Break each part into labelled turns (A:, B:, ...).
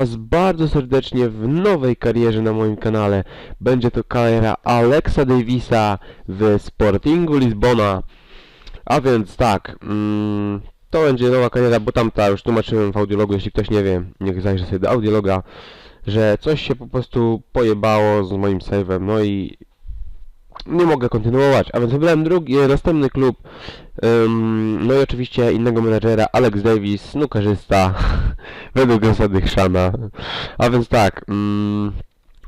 A: Was bardzo serdecznie w nowej karierze na moim kanale. Będzie to kariera Alexa Davisa w Sportingu Lizbona. A więc tak, mm, to będzie nowa kariera, bo tamta już tłumaczyłem w audiologu, jeśli ktoś nie wie, niech zajrzy sobie do audiologa, że coś się po prostu pojebało z moim save'em, no i nie mogę kontynuować, a więc wybrałem drugi, następny klub, ym, no i oczywiście innego menedżera, Alex Davis, snookerzysta, według zasady Chrzana. A więc tak, mm,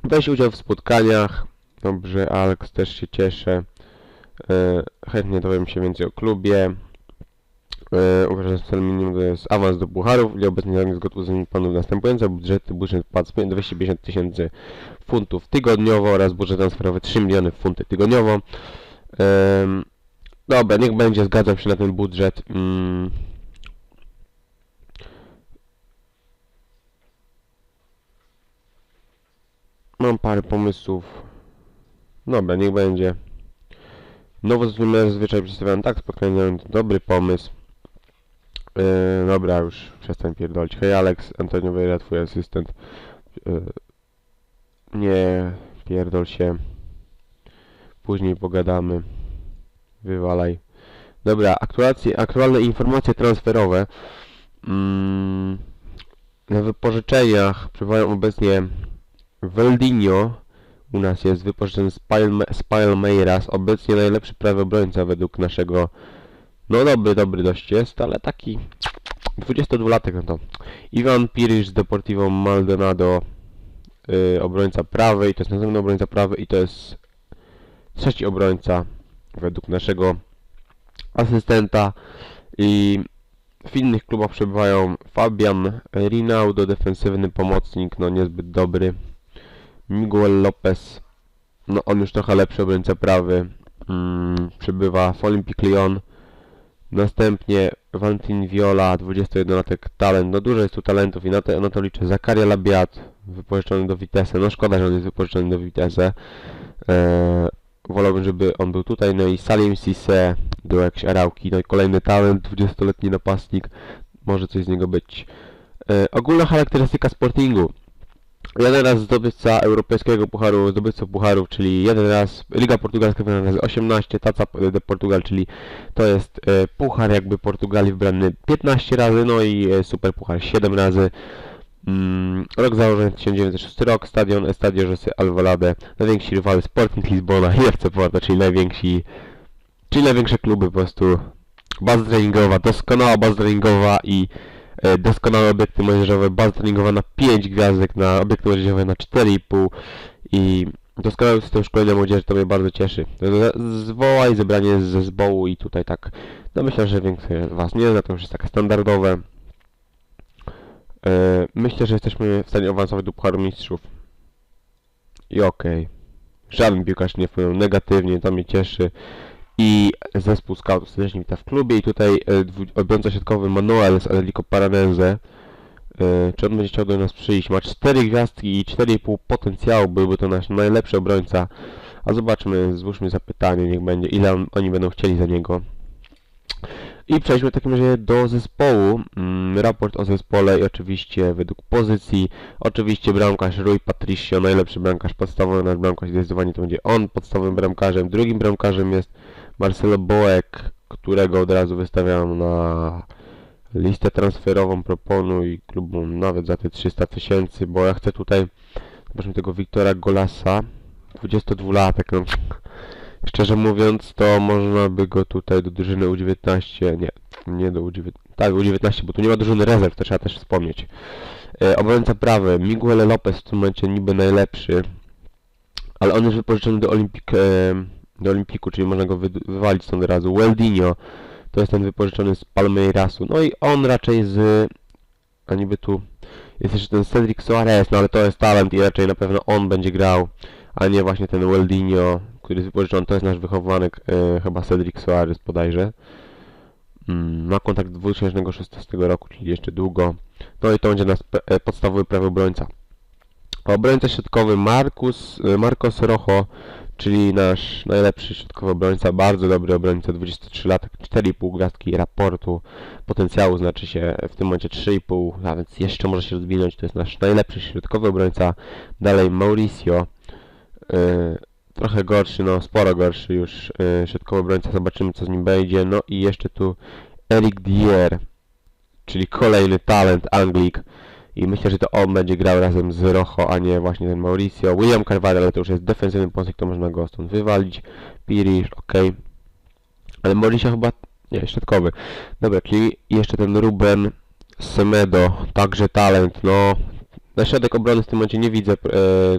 A: weź udział w spotkaniach, dobrze, Alex też się cieszę, e, chętnie dowiem się więcej o klubie. E, uważam, że celem minimum to jest awans do pucharów, i obecnie zadanie zgód uzyskanie panów następujące, budżety budżet płac 250 tysięcy funtów tygodniowo oraz budżet transferowy 3 miliony funty tygodniowo. Em, dobra, niech będzie, zgadzam się na ten budżet. Mm. Mam parę pomysłów. Dobra, niech będzie. Nowo zazwyczaj przedstawiałem tak, spotkanie dobry pomysł. Yy, dobra, już przestań pierdolić. Hej Alex, Antonio Vieira, twój asystent. Yy, nie, pierdol się. Później pogadamy. Wywalaj. Dobra, aktualnie, aktualne informacje transferowe. Mm, na wypożyczeniach przebywają obecnie Veldinho. U nas jest wypożyczony Spile, Spile Meiras, obecnie najlepszy prawy obrońca według naszego... No dobry, dobry dość jest, ale taki 22-latek no to. Iwan Pirisz z Deportivo Maldonado, yy, obrońca prawy i to jest następny obrońca prawy i to jest trzeci obrońca według naszego asystenta i w innych klubach przebywają Fabian Rinaldo, defensywny pomocnik, no niezbyt dobry. Miguel Lopez, no on już trochę lepszy obrońca prawy, mm, przebywa w Olympique Lyon. Następnie Valentin Viola, 21-latek talent, no dużo jest tu talentów i na to, na to liczę. Zakaria Labiat, wypożyczony do Vitesse, no szkoda, że on jest wypożyczony do Vitesse. Eee, wolałbym, żeby on był tutaj, no i Salim Sisse, do jakieś arałki, no i kolejny talent, 20-letni napastnik, może coś z niego być. Eee, ogólna charakterystyka Sportingu. Jeden raz zdobywca europejskiego pucharu, zdobywca pucharów, czyli jeden raz Liga Portugalska wygrana razy 18, Taca de Portugal, czyli to jest e, puchar jakby Portugalii wybrany 15 razy, no i e, super puchar 7 razy. Mm, rok założenia 1906 rok, stadion Estadio José Alvalade, najwięksi rywale Sporting Lizbona i FC Porto, czyli najwięksi, czyli największe kluby po prostu. Baza treningowa, doskonała baza treningowa i doskonałe obiekty młodzieżowe, baza na 5 gwiazdek, na obiekty młodzieżowe na 4,5 i doskonały system szkolenia młodzieży, to mnie bardzo cieszy. Z- Zwołaj zebranie z zespołu i tutaj tak, no myślę, że więcej was nie zna, to już jest takie standardowe. E, myślę, że jesteśmy w stanie awansować do Pucharu Mistrzów. I okej. Żaden piłkarz nie wpłynął negatywnie, to mnie cieszy. I zespół scoutów serdecznie wita w klubie i tutaj e, obrońca środkowy Manuel z Atletico Paranense. E, czy on będzie chciał do nas przyjść? Ma 4 gwiazdki i 4,5 potencjału, byłby to nasz najlepszy obrońca. A zobaczmy, złóżmy zapytanie, niech będzie, ile on, oni będą chcieli za niego. I przejdźmy w takim razie do zespołu. Mm, raport o zespole i oczywiście według pozycji. Oczywiście bramkarz Rui Patricio, najlepszy bramkarz podstawowy, nasz bramkarz zdecydowanie to będzie on podstawowym bramkarzem. Drugim bramkarzem jest Marcelo Boek, którego od razu wystawiam na listę transferową, proponuj klubom nawet za te 300 tysięcy, bo ja chcę tutaj, zobaczmy tego Wiktora Golasa, 22-latek, no. Szczerze mówiąc, to można by go tutaj do drużyny U19, nie, nie do U19, tak, U19, bo tu nie ma drużyny rezerw, to trzeba też wspomnieć. E, obrońca prawy, Miguel Lopez w tym momencie niby najlepszy, ale on jest wypożyczony do, Olimpik, e, do Olimpiku, czyli można go wy, wywalić stąd razu. Weldinho, to jest ten wypożyczony z Palmeirasu, no i on raczej z, a niby tu jest jeszcze ten Cedric Soares, no ale to jest talent i raczej na pewno on będzie grał, a nie właśnie ten Weldinho, który jest wypożyczony, to jest nasz wychowanek, e, chyba Cedric Soares bodajże. Mm, ma kontakt 2016 roku, czyli jeszcze długo. No i to będzie nasz e, podstawowy prawy obrońca. Obrońca środkowy Marcus, y, Marcos Rojo, czyli nasz najlepszy środkowy obrońca, bardzo dobry obrońca, 23 lat, 4,5 gwiazdki raportu, potencjału znaczy się w tym momencie 3,5, a więc jeszcze może się rozwinąć, to jest nasz najlepszy środkowy obrońca. Dalej Mauricio, y, trochę gorszy, no sporo gorszy już y, środkowy obrońca, zobaczymy co z nim będzie. No i jeszcze tu Eric Dier, czyli kolejny talent Anglik. I myślę, że to on będzie grał razem z Rojo, a nie właśnie ten Mauricio. William Carvalho, ale to już jest defensywny pomocnik, to można go stąd wywalić. Pirish, ok. Ale Mauricio chyba... Nie, środkowy. Dobra, czyli jeszcze ten Ruben Semedo, także talent, no... Na środek obrony w tym momencie nie widzę e,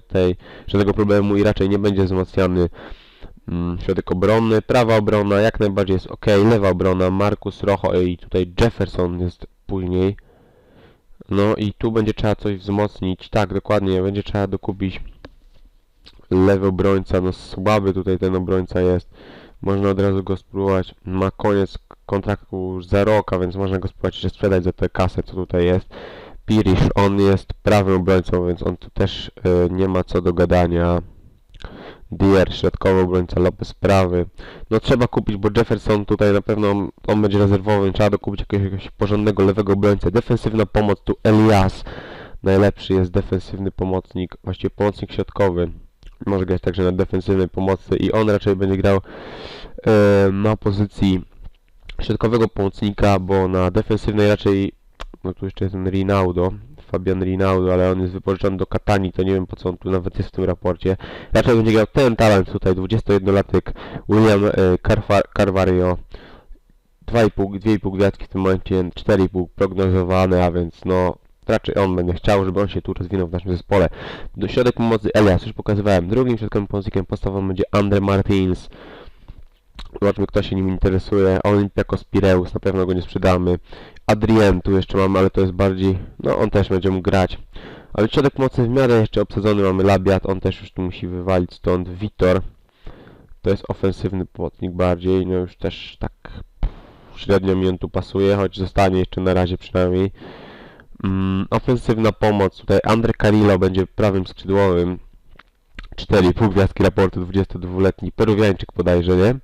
A: tej żadnego problemu i raczej nie będzie wzmacniany mm, środek obrony. Prawa obrona jak najbardziej jest ok. Lewa obrona Marcus Rojo i tutaj Jefferson jest później. No i tu będzie trzeba coś wzmocnić. Tak, dokładnie, będzie trzeba dokupić lewy obrońca. No słaby tutaj ten obrońca jest. Można od razu go spróbować. Ma koniec kontraktu już za rok, a więc można go spróbować jeszcze sprzedać za tę kasę, co tutaj jest. Pirish, on jest prawym obrońcą, więc on tu też y, nie ma co do gadania. Dier, środkowy obrońca, Lopez prawy. No trzeba kupić, bo Jefferson tutaj na pewno on będzie rezerwowym. Trzeba dokupić jakiegoś, jakiegoś porządnego lewego obrońcę. Defensywna pomoc tu Elias. Najlepszy jest defensywny pomocnik, właściwie pomocnik środkowy. Może grać także na defensywnej pomocy i on raczej będzie grał e, na pozycji środkowego pomocnika, bo na defensywnej raczej no tu jeszcze jest ten Rinaldo, Fabian Rinaldo, ale on jest wypożyczony do Katani, to nie wiem po co on tu nawet jest w tym raporcie. Raczej będzie grał ten talent tutaj, 21-latek William e, Carvario. 2,5 2,5 gwiazdki w tym momencie, 4,5 prognozowane, a więc no raczej on będzie chciał, żeby on się tu rozwinął w naszym zespole. Do środek pomocy Elias, już pokazywałem. Drugim środkowym pomocnikiem podstawowym będzie Andre Martins. Zobaczmy kto się nim interesuje. Olympiakos Pireus, na pewno go nie sprzedamy. Adrien tu jeszcze mamy, ale to jest bardziej... No on też będzie mógł grać. Ale środek pomocy w miarę jeszcze obsadzony mamy Labiat, on też już tu musi wywalić stąd. Vitor. To jest ofensywny pomocnik bardziej, no już też tak średnio mi on tu pasuje, choć zostanie jeszcze na razie przynajmniej. Mm, ofensywna pomoc, tutaj Andre Carillo będzie prawym skrzydłowym. 4,5 gwiazdki raportu, 22-letni Peruwiańczyk bodajże, nie?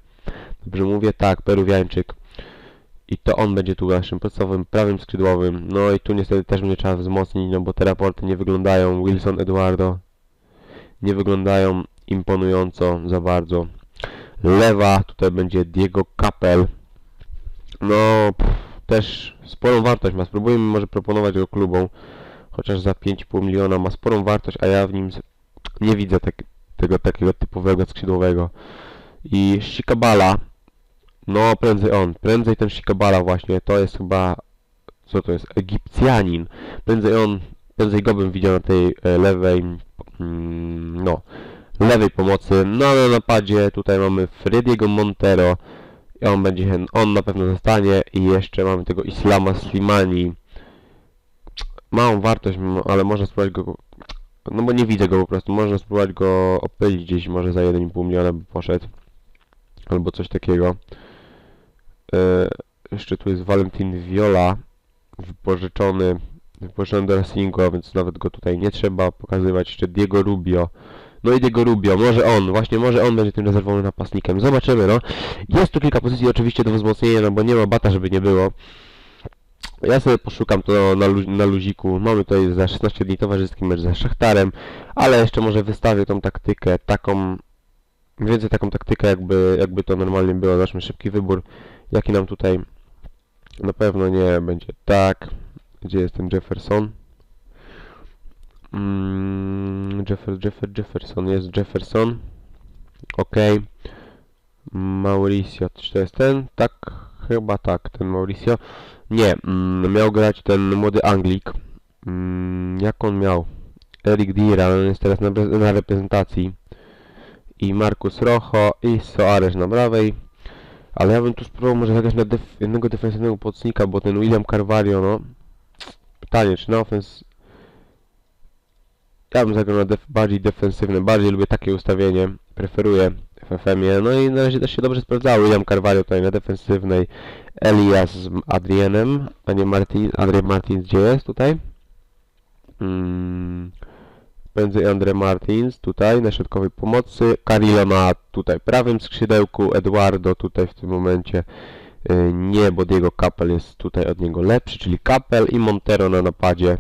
A: Dobrze mówię? Tak, Peruwiańczyk. I to on będzie tu naszym podstawowym prawym skrzydłowym. No i tu niestety też będzie trzeba wzmocnić, no bo te raporty nie wyglądają. Wilson Eduardo nie wyglądają imponująco za bardzo. Lewa, tutaj będzie Diego Capel. No, pff, też sporą wartość ma. Spróbujmy może proponować go klubom. Chociaż za 5,5 miliona ma sporą wartość, a ja w nim nie widzę tak, tego takiego typowego skrzydłowego. I Shikabala, no prędzej on, prędzej ten Shikabala właśnie, to jest chyba, co to jest, Egipcjanin. Prędzej on, prędzej go bym widział na tej e, lewej, mm, no, lewej pomocy. No na napadzie tutaj mamy Frediego Montero, i on będzie, on na pewno zostanie i jeszcze mamy tego Islama Slimani. Małą wartość, ale można spróbować go, no bo nie widzę go po prostu, można spróbować go opylić gdzieś, może za 1,5 miliona by poszedł. Albo coś takiego. E, jeszcze tu jest Valentin Viola, wypożyczony, wypożyczony do Racingu, więc nawet go tutaj nie trzeba pokazywać. Jeszcze Diego Rubio. No i Diego Rubio, może on, właśnie może on będzie tym rezerwowym napastnikiem. Zobaczymy, no. Jest tu kilka pozycji oczywiście do wzmocnienia, no bo nie ma bata, żeby nie było. Ja sobie poszukam to na, na luziku. Mamy tutaj za 16 dni towarzyski mecz ze Szachtarem, ale jeszcze może wystawię tą taktykę, taką, więcej taką taktykę, jakby, jakby to normalnie było. Zobaczmy szybki wybór, jaki nam tutaj na pewno nie będzie tak. Gdzie jest ten Jefferson? Mm, Jeffer, Jeffer, Jefferson, jest Jefferson. Ok. Mauricio, czy to jest ten? Tak, chyba tak, ten Mauricio. Nie, mm, miał grać ten młody Anglik. Mm, jak on miał? Eric Dira, on jest teraz na, na reprezentacji. I Marcus Rojo i Soares na prawej. Ale ja bym tu spróbował może zagrać na def jednego defensywnego pomocnika, bo ten William Carvalho, no... Pytanie, czy na ofens... Ja bym zagrał na def bardziej defensywne, bardziej lubię takie ustawienie, preferuję w FM-ie. No i na razie też się dobrze sprawdzało. William Carvalho tutaj na defensywnej, Elias z Adrienem, a nie Martin, Adrian Martins gdzie jest tutaj? Mm, i Andre Martins tutaj na środkowej pomocy, Carillo na tutaj prawym skrzydełku, Eduardo tutaj w tym momencie y, nie, bo Diego Capel jest tutaj od niego lepszy, czyli Capel i Montero na napadzie.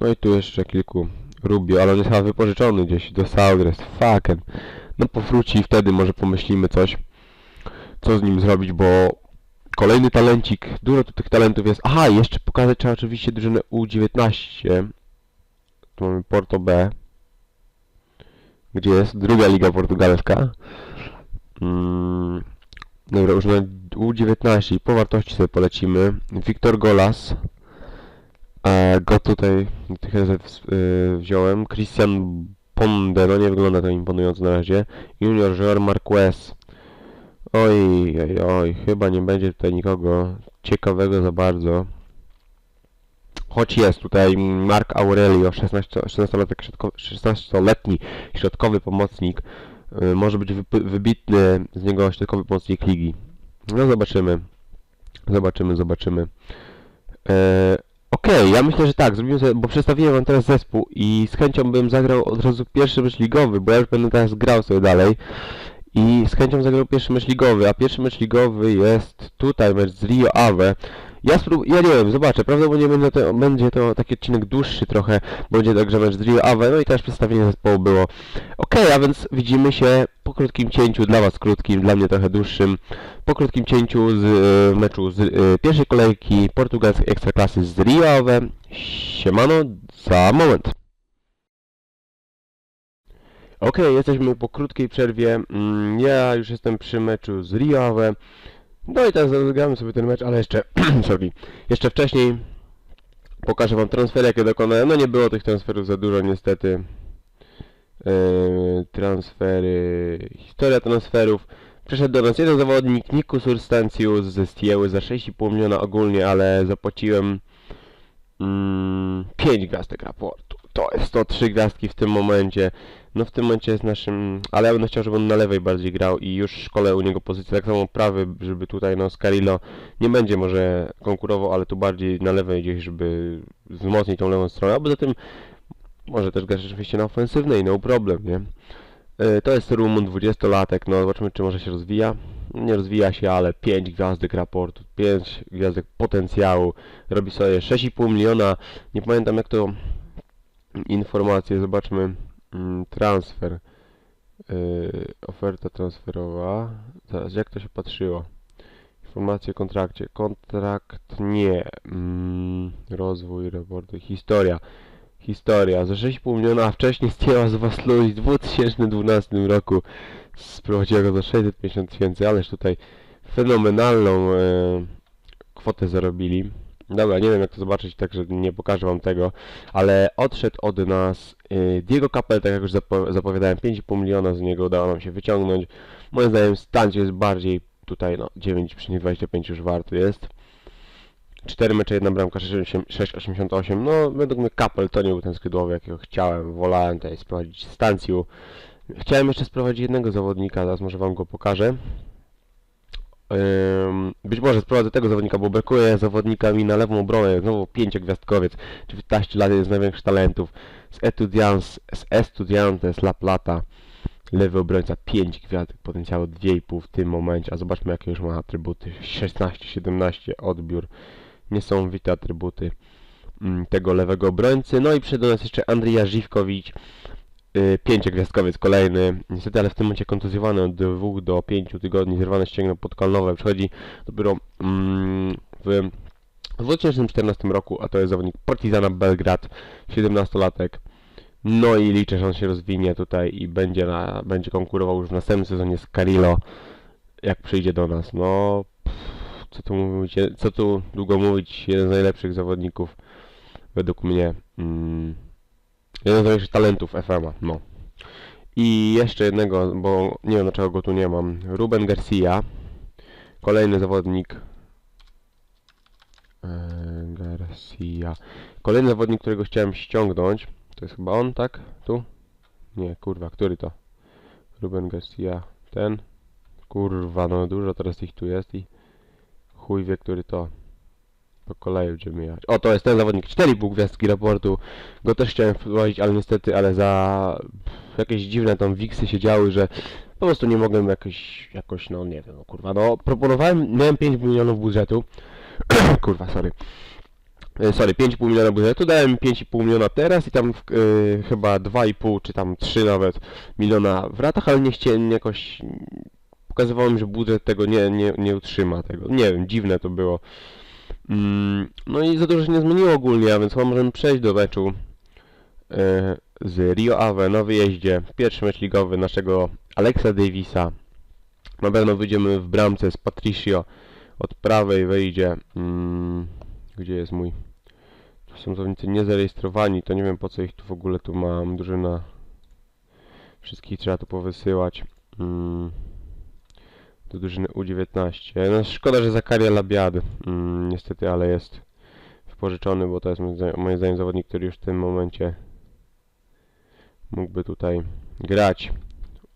A: No i tu jeszcze kilku Rubio, ale on jest chyba wypożyczony gdzieś do Saudres, fucking. No powróci i wtedy może pomyślimy coś, co z nim zrobić, bo kolejny talencik, dużo tu tych talentów jest. Aha, jeszcze pokazać trzeba oczywiście drużynę U19. Tu mamy Porto B. Gdzie jest druga liga portugalska. Mm, dobra, już na U19 i po wartości sobie polecimy. Wiktor Golas. E, go tutaj tych rezerw y, wziąłem. Christian Ponde, no nie wygląda to imponująco na razie. Junior Joer Marquez. Oj, oj, oj, chyba nie będzie tutaj nikogo ciekawego za bardzo. Choć jest tutaj Mark Aurelio, 16 16-letni środkowy, 16-letni środkowy pomocnik. Y, Może być wybitny z niego środkowy pomocnik ligi. No zobaczymy. Zobaczymy, zobaczymy. E, Okej, ja myślę, że tak, zrobimy sobie, bo przedstawiłem wam teraz zespół i z chęcią bym zagrał od razu pierwszy mecz ligowy, bo ja już będę teraz grał sobie dalej. I z chęcią zagrał pierwszy mecz ligowy, a pierwszy mecz ligowy jest tutaj, mecz z Rio Ave. Ja sprób... ja nie wiem, zobaczę, prawdopodobnie będzie to, będzie to taki odcinek dłuższy trochę, będzie także mecz Rio Ave, no i też przedstawienie zespołu było. Okej, a więc widzimy się po krótkim cięciu, dla was krótkim, dla mnie trochę dłuższym, po krótkim cięciu z e, meczu z e, pierwszej kolejki portugalskiej ekstraklasy z Rio Ave. Siemano, za moment. Okej, jesteśmy po krótkiej przerwie. Mm, Ja już jestem przy meczu z Rio Ave. No i teraz zagramy sobie ten mecz, ale jeszcze, sorry, jeszcze wcześniej pokażę wam transfery, jakie dokonałem. No nie było tych transferów za dużo niestety. Yy, transfery, historia transferów. Przyszedł do nas jeden zawodnik, Nikus Urstancius ze Stieły za 6,5 miliona ogólnie, ale zapłaciłem mm, 5 gwiazdek raportu. To jest to 3 gwiazdki w tym momencie. No w tym momencie jest naszym... Ale ja będę chciał, żeby on na lewej bardziej grał i już szkole u niego pozycję. Tak samo prawy, żeby tutaj no Scarillo nie będzie może konkurował, ale tu bardziej na lewej gdzieś, żeby wzmocnić tą lewą stronę. A poza tym może też grać rzeczywiście na ofensywnej, no problem, nie? E, To jest Rumun, 20-latek, no zobaczymy czy może się rozwija. Nie rozwija się, ale 5 gwiazdek raportu, 5 gwiazdek potencjału. Robi sobie 6,5 miliona. Nie pamiętam jak to informacje, zobaczmy. Mm, Transfer. Yy, oferta transferowa. Zaraz, jak to się patrzyło? Informacje o kontrakcie. Kontrakt nie. Mm, rozwój, raporty, historia. Historia. Za 6,5 miliona, a wcześniej zdjęła z was ludzi w 2012 roku. Sprowadziła go za 650 tysięcy, ależ tutaj fenomenalną e, kwotę zarobili. Dobra, nie wiem jak to zobaczyć, także nie pokażę wam tego, ale odszedł od nas e, Diego Capel, tak jak już zapo zapowiadałem, 5,5 miliona z niego udało nam się wyciągnąć. Moim zdaniem Stancio jest bardziej tutaj, no 9,25 już warty jest. 4 mecze, jedna bramka, 6,88. No, według mnie Kapel to nie był ten skrzydłowy, jakiego chciałem. Wolałem tutaj sprowadzić stancję. Chciałem jeszcze sprowadzić jednego zawodnika, teraz może wam go pokażę. Być może sprowadzę tego zawodnika, bo brakuje zawodnika mi na lewą obronę. Znowu pięciogwiazdkowiec, 19 lat, jeden z największych talentów. Z Estudiantes, z Estudiantes La Plata. Lewy obrońca 5 gwiazdek, potencjału 2,5 w tym momencie, a zobaczmy jakie już ma atrybuty. 16-17 odbiór niesamowite atrybuty mm, tego lewego obrońcy. No i przyszedł do nas jeszcze Andrija Żywkowicz, pięciogwiazdkowiec kolejny. Niestety, ale w tym momencie kontuzjowany od 2 do 5 tygodni, zerwane ścięgno podkolnowe. Przychodzi dopiero mm, w 2014 roku, a to jest zawodnik Partizana Belgrad, 17-latek. No i liczę, że on się rozwinie tutaj i będzie, na, będzie konkurował już w następnym sezonie z Carillo, jak przyjdzie do nas. No, co tu mówić, co tu długo mówić, jeden z najlepszych zawodników według mnie, mm, jeden z najlepszych talentów FM-a, no. I jeszcze jednego, bo nie wiem dlaczego go tu nie mam, Ruben Garcia, kolejny zawodnik, Eee, Garcia, kolejny zawodnik, którego chciałem ściągnąć, to jest chyba on, tak? Tu? Nie, kurwa, który to? Ruben Garcia, ten? Kurwa, no dużo teraz ich tu jest i chuj wie, który to. Po kolei będziemy jechać. O, to jest ten zawodnik. 4,5 gwiazdki raportu. Go też chciałem wprowadzić, ale niestety, ale za jakieś dziwne tam wiksy się działy, że po prostu nie mogłem jakoś, jakoś, no nie wiem, no kurwa, no proponowałem, miałem 5 milionów budżetu. kurwa, sorry. E, Sorry, 5,5 miliona budżetu, dałem 5,5 miliona teraz i tam e, chyba 2,5 czy tam 3 nawet miliona w ratach, ale nie chciałem jakoś... Pokazywało mi, że budżet tego nie, nie, nie utrzyma tego. Nie wiem, dziwne to było. Mm, no i za dużo się nie zmieniło ogólnie, a więc chyba możemy przejść do meczu e, z Rio Ave na wyjeździe. Pierwszy mecz ligowy naszego Alexa Davisa. Na pewno wyjdziemy w bramce z Patricio. Od prawej wyjdzie... Mm, gdzie jest mój... Tu są zawodnicy niezarejestrowani, to nie wiem po co ich tu w ogóle tu mam. Drużyna... Wszystkich trzeba tu powysyłać. Do drużyny U19. No szkoda, że Zakaria Labiady. Mm, niestety, ale jest wypożyczony, bo to jest moim zdaniem, zawodnik, który już w tym momencie mógłby tutaj grać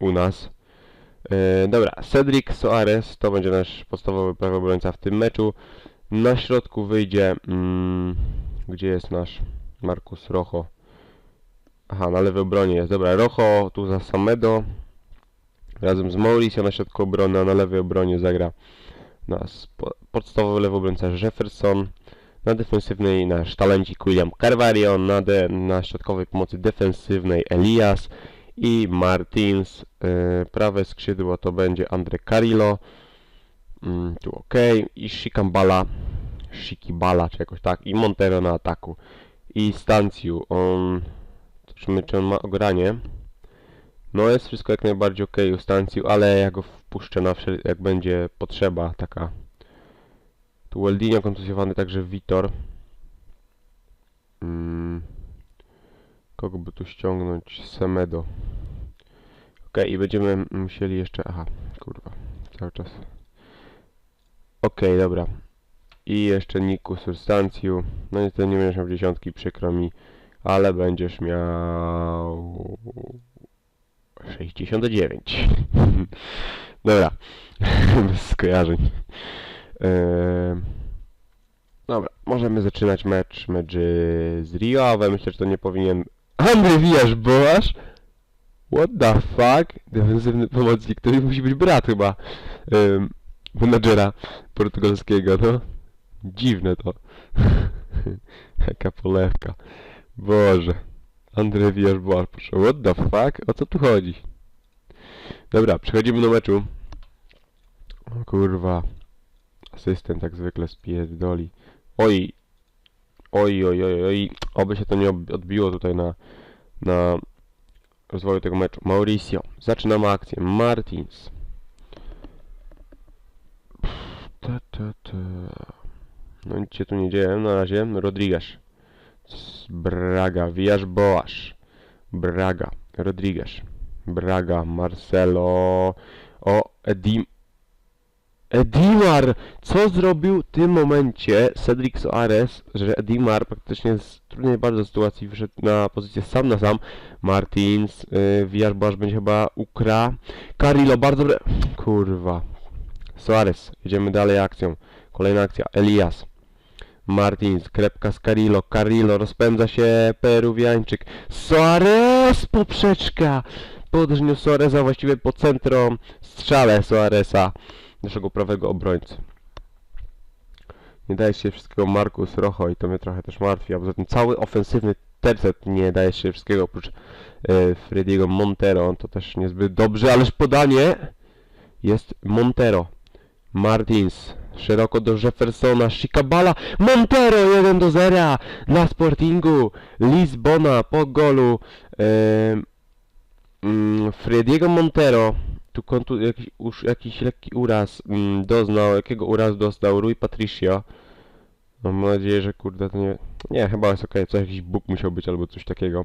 A: u nas. E, dobra, Cedric Soares to będzie nasz podstawowy prawy obrońca w tym meczu. Na środku wyjdzie... Mm, gdzie jest nasz Marcus Rojo? Aha, na lewej obronie jest. Dobra, Rojo tu za Samedo. Razem z Mauricio na środku obrony, a na lewej obronie zagra nasz po- podstawowy lewy Jefferson. Na defensywnej nasz talencik William Carvalho, na, de, na środkowej pomocy defensywnej Elias i Martins. Yy, prawe skrzydło to będzie Andre Carillo. Mm, tu ok. I Shikambala. Shikibala, czy jakoś tak. I Montero na ataku. I Stanciu. On... Zobaczymy, czy on ma ogranie. No jest wszystko jak najbardziej ok u Stanciu, ale ja go wpuszczę na wszel- jak będzie potrzeba taka. Tu Weldinio kontuzjowany, także Vitor. Mm. Kogo by tu ściągnąć? Semedo. Ok, i będziemy musieli jeszcze... Aha, kurwa, cały czas. Ok, dobra. I jeszcze Niku Substancju. No niestety nie będziesz miał dziesiątki, przykro mi. Ale będziesz miał... 69. Dobra. Bez skojarzeń. Dobra, możemy zaczynać mecz, mecz z Rio, ale myślę, że to nie powinien... Andrzej Wijasz, Boasz? What the fuck? Defensywny pomocnik, to musi być brat chyba um, menadżera portugalskiego, no. Dziwne to. Jaka polewka. Boże. Andrzej Wijasz, Boasz, proszę. What the fuck? O co tu chodzi? Dobra, przechodzimy do meczu. O kurwa. Asystent jak zwykle spierdoli. Oj. Oj, oj, oj, oj. Oby się to nie odbiło tutaj na, na rozwoju tego meczu. Mauricio. Zaczynamy akcję. Martins. Ta, ta, ta. No nic się tu nie dzieje. Na razie Rodriguez. Braga. Wijasz Boasz. Braga. Rodriguez. Braga. Marcelo. O, Edim. Edimar! Co zrobił w tym momencie Cedric Soares, że Edimar praktycznie z trudnej bardzo sytuacji wyszedł na pozycję sam na sam. Martins, yy, Villarboas będzie chyba ukra. Carillo, bardzo dobre... Kurwa. Soares, jedziemy dalej akcją. Kolejna akcja, Elias. Martins, krepka z Carillo, Carillo, rozpędza się Peruwiańczyk. Soares, poprzeczka! Podrzniu Soaresa właściwie po centrum strzale Soaresa naszego prawego obrońcy. Nie daje się wszystkiego Marcus Rojo i to mnie trochę też martwi, a poza tym cały ofensywny tercet nie daje się wszystkiego oprócz e, Frediego Montero, to też niezbyt dobrze, ależ podanie jest Montero. Martins, szeroko do Jeffersona, Shikabala, Montero 1 do 0 dla Sportingu, Lisbona po golu e, mm, Frediego Montero, tu kontu, jakiś, usz, jakiś lekki uraz mm, doznał, jakiego urazu dostał Rui Patricio. Mam nadzieję, że kurde to nie... Nie, chyba jest okej, co jakiś bóg musiał być albo coś takiego.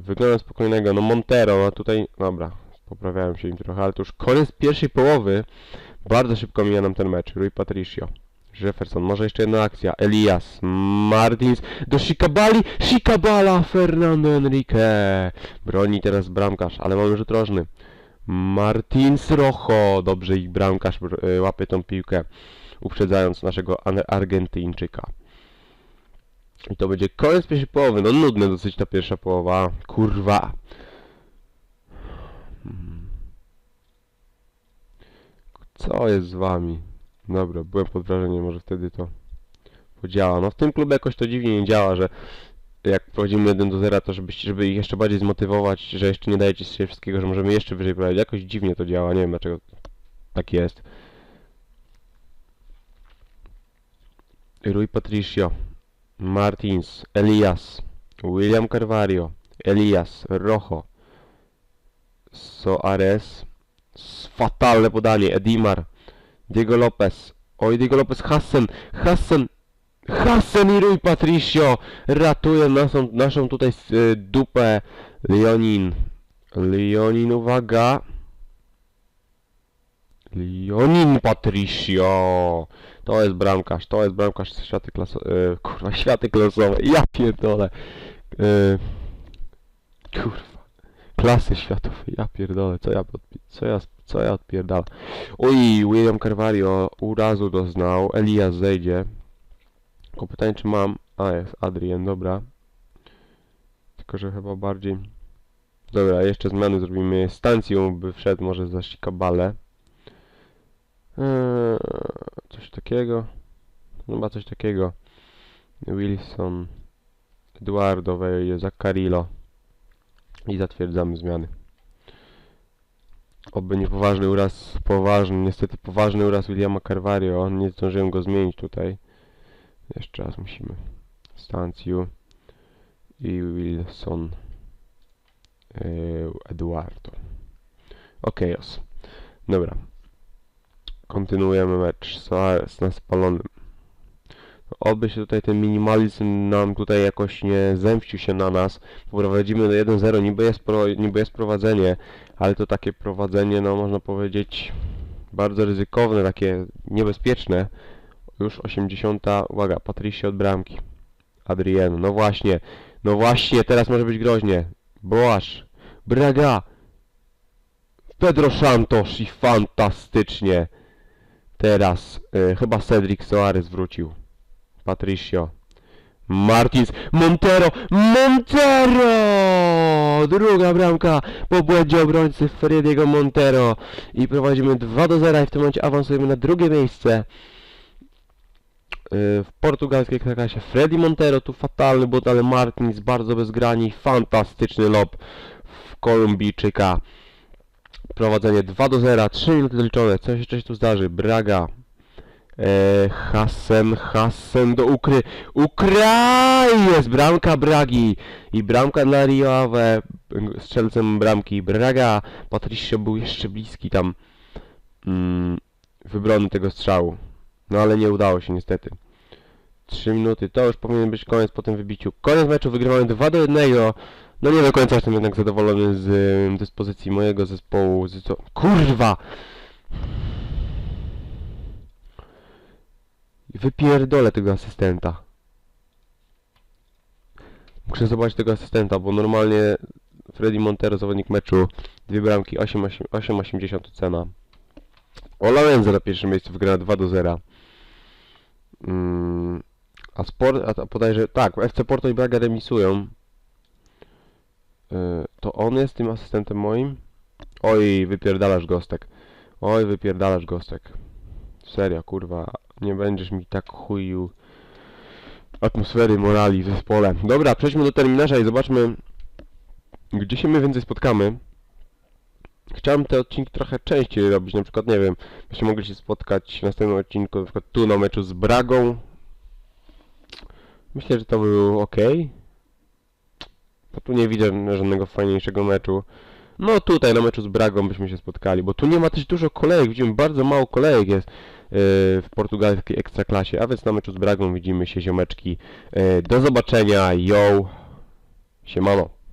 A: Wygląda spokojnego, no Montero, a tutaj... Dobra, poprawiałem się im trochę, ale to już koniec pierwszej połowy. Bardzo szybko mija nam ten mecz. Rui Patricio. Jefferson, może jeszcze jedna akcja. Elias, Martins, do Shikabali, Shikabala, Fernando Enrique. Broni teraz bramkarz, ale mamy rzut rożny. Martins Rojo, dobrze ich bramkarz br- y, łapie tą piłkę. uprzedzając naszego Argentyńczyka. I to będzie koniec pierwszej połowy. No nudne dosyć ta pierwsza połowa. Kurwa. Co jest z wami? Dobra, byłem pod wrażeniem, może wtedy to podziała. No w tym klubie jakoś to dziwnie nie działa, że jak prowadzimy 1 do 0, to żebyście, żeby ich jeszcze bardziej zmotywować, że jeszcze nie dajecie wszystkiego, że możemy jeszcze wyżej prowadzić. Jakoś dziwnie to działa, nie wiem dlaczego tak jest. Rui Patricio, Martins, Elias, William Carvalho, Elias, Rojo, Soares, fatalne podanie, Edimar, Diego Lopez, oj Diego Lopez, Hassen, Hassen, Hassen i Rui Patricio ratuje naszą, naszą tutaj y, dupę, Leonin, Leonin, uwaga, Leonin Patricio, to jest bramkarz, to jest bramkarz światy klasowe, y, kurwa, światy klasowe, ja pierdolę, y, kurwa, klasy światowe, ja pierdolę, co ja, co ja, co ja odpierdalam. Oj, William Carvalho urazu doznał, Elias zejdzie, tylko pytanie, czy mam, a jest, Adrian, dobra, tylko, że chyba bardziej, dobra, jeszcze zmiany zrobimy, stancją by wszedł może za Kabale. Eee, coś takiego. Chyba coś takiego. Wilson. Eduardo wejdzie za Carillo. I zatwierdzamy zmiany. Oby nie poważny uraz, poważny, niestety poważny uraz Williama Carvalho. Nie zdążyłem go zmienić tutaj. Jeszcze raz musimy. Stancju. I Wilson. Eee, Eduardo. Okejos. Dobra. Kontynuujemy mecz. Soares na spalonym. Oby się tutaj ten minimalizm nam tutaj jakoś nie zemścił się na nas. Prowadzimy do 1-0, niby jest, niby jest prowadzenie, ale to takie prowadzenie, no można powiedzieć, bardzo ryzykowne, takie niebezpieczne. Już 80. Uwaga, Patricio od bramki. Adriano, no właśnie, no właśnie, teraz może być groźnie. Boasz, Braga, Pedro Santos i fantastycznie. Teraz y, chyba Cedric Soares wrócił. Patricio. Martins. Montero! Montero! Druga bramka po błędzie obrońcy Frediego Montero. I prowadzimy 2 do 0 i w tym momencie awansujemy na drugie miejsce. Y, W portugalskiej klasie Freddy Montero, tu fatalny błąd, ale Martins bardzo bezgrani, fantastyczny lob w Kolumbijczyka. Prowadzenie 2 do 0, 3 minuty coś jeszcze się tu zdarzy, Braga. E, Hassen do Ukry, Ukraj! Jest bramka Bragi i bramka dla Riowe, strzelcem bramki Braga. Patricio był jeszcze bliski tam mm, wybrony tego strzału, no ale nie udało się niestety. 3 minuty, to już powinien być koniec po tym wybiciu. Koniec meczu, wygrywamy 2 do 1. No nie do końca jestem jednak zadowolony z y, dyspozycji mojego zespołu. Z co... Kurwa! Wypierdolę tego asystenta. Muszę zobaczyć tego asystenta, bo normalnie Freddy Montero, zawodnik meczu, dwie bramki, 8,80 8,80 cena. Ola Lenze na pierwszym miejscu wygrała 2 do 0. Mm, a sport, a to bodajże, tak, FC Porto i Braga remisują. Y, to on jest tym asystentem moim? Oj, wypierdalasz gostek. Oj, wypierdalasz gostek. Serio, kurwa, nie będziesz mi tak chuju atmosfery, morali w zespole. Dobra, przejdźmy do terminarza i zobaczmy, gdzie się my więcej spotkamy. Chciałem te odcinki trochę częściej robić, na przykład, nie wiem, byśmy mogli się spotkać w następnym odcinku, na przykład tu na meczu z Bragą. Myślę, że to by było ok. Bo tu nie widzę żadnego fajniejszego meczu. No tutaj na meczu z Bragą byśmy się spotkali, bo tu nie ma też dużo kolejek, widzimy bardzo mało kolejek jest w portugalskiej ekstraklasie, a więc na meczu z Bragą widzimy się ziomeczki. Yy, do zobaczenia, yo! Siemano!